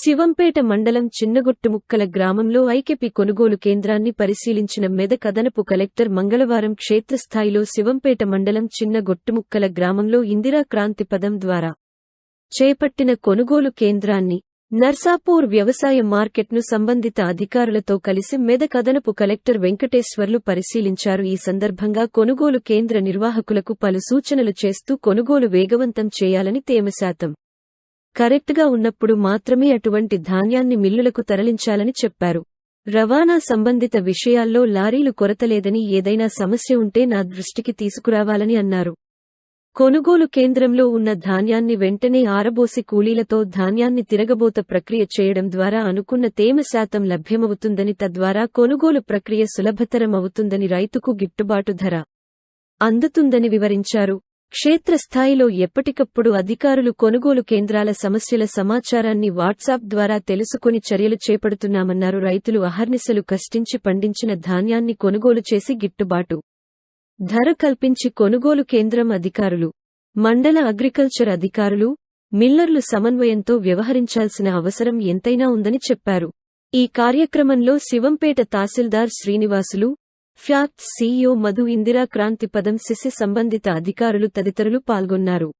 శివంపేట మండలం చిన్నగొట్టుముక్కల గ్రామంలో ఐకెపి కొనుగోలు కేంద్రాన్ని పరిశీలించిన మెదక్ అదనపు కలెక్టర్ మంగళవారం క్షేత్రస్థాయిలో శివంపేట మండలం చిన్నగొట్టుముక్కల గ్రామంలో ఇందిరా క్రాంతి పదం ద్వారా చేపట్టిన కొనుగోలు కేంద్రాన్ని నర్సాపూర్ వ్యవసాయ మార్కెట్ను సంబంధిత అధికారులతో కలిసి మెదక్ అదనపు కలెక్టర్ వెంకటేశ్వర్లు పరిశీలించారు. ఈ సందర్భంగా కొనుగోలు కేంద్ర నిర్వాహకులకు పలు సూచనలు చేస్తూ కొనుగోలు వేగవంతం చేయాలని తేమ శాతం కరెక్ట్గా ఉన్నప్పుడు మాత్రమే అటువంటి ధాన్యాన్ని మిల్లులకు తరలించాలని చెప్పారు. రవాణా సంబంధిత విషయాల్లో లారీలు కొరతలేదని ఏదైనా సమస్య ఉంటే నా దృష్టికి తీసుకురావాలని అన్నారు. కొనుగోలు కేంద్రంలో ఉన్న ధాన్యాన్ని వెంటనే ఆరబోసి కూలీలతో ధాన్యాన్ని తిరగబోత ప్రక్రియ చేయడం ద్వారా అనుకున్న తేమ శాతం లభ్యమవుతుందని తద్వారా కొనుగోలు ప్రక్రియ సులభతరం అవుతుందని రైతుకు గిట్టుబాటు ధర అందుతుందని వివరించారు. క్షేత్రస్థాయిలో ఎప్పటికప్పుడు అధికారులు కొనుగోలు కేంద్రాల సమస్యల సమాచారాన్ని వాట్సాప్ ద్వారా తెలుసుకుని చర్యలు చేపడుతున్నామన్నారు. రైతులు అహర్నిశలు కష్టించి పండించిన ధాన్యాన్ని కొనుగోలు చేసి గిట్టుబాటు ధర కల్పించి కొనుగోలు కేంద్రం అధికారులు మండల అగ్రికల్చర్ అధికారులు మిల్లర్లు సమన్వయంతో వ్యవహరించాల్సిన అవసరం ఎంతైనా ఉందని చెప్పారు. ఈ కార్యక్రమంలో శివంపేట తహసీల్దార్ శ్రీనివాసులు ఫ్యాక్ట్ సీఈఓ మధు ఇందిరా క్రాంతి పదం శిశి సంబంధిత అధికారులు తదితరులు పాల్గొన్నారు.